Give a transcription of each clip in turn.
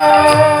কৃষ্ণ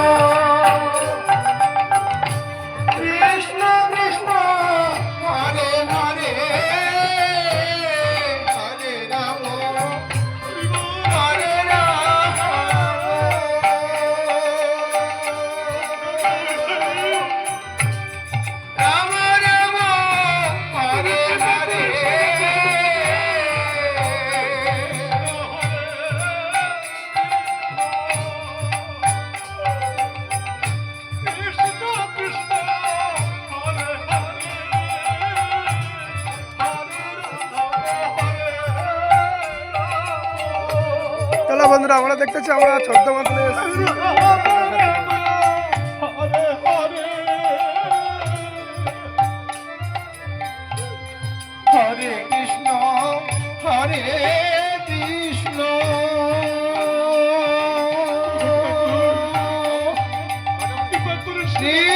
চলো বন্ধুরা আমরা দেখতেছি আমরা ছোট্ট এসেছি। হরে কৃষ্ণ হরে কৃষ্ণ। কৃষ্ণ কৃষ্ণ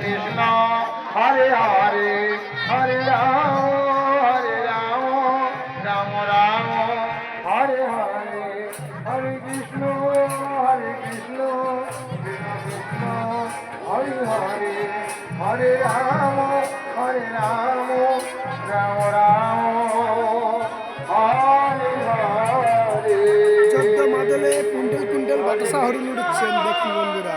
কৃষ্ণ, হরে হরে হরে রাম হরে রাম রাম রাম, হরে হরে হরে কৃষ্ণ হরে কৃষ্ণ কৃষ্ণ হরে হরে হরে রাম হরে রাম রাম রাম, হরে হরে। চোদ্দ মাদলে কুইন্টাল কুইন্টাল বাতাসা হরিণ উড়ছেন দেখুন বন্ধুরা।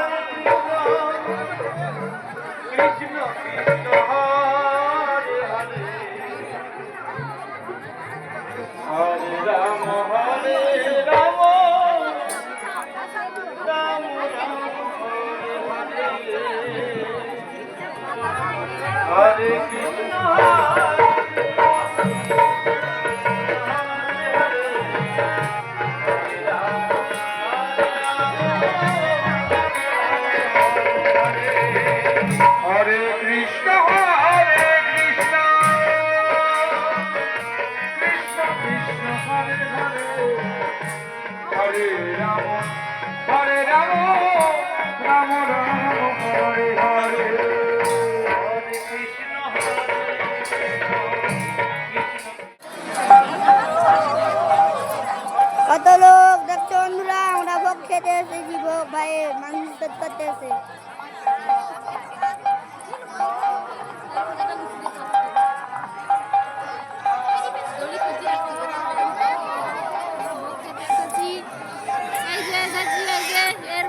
মাংস करते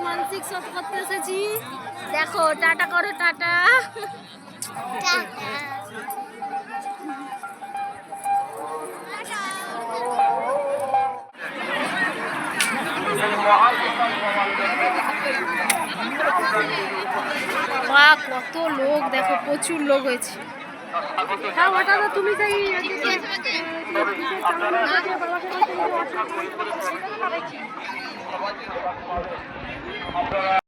মানসিক শোধ করতে এসেছি দেখো টাটা করো টাটা। বা কত লোক দেখো প্রচুর লোক হয়েছে। হ্যাঁ তুমি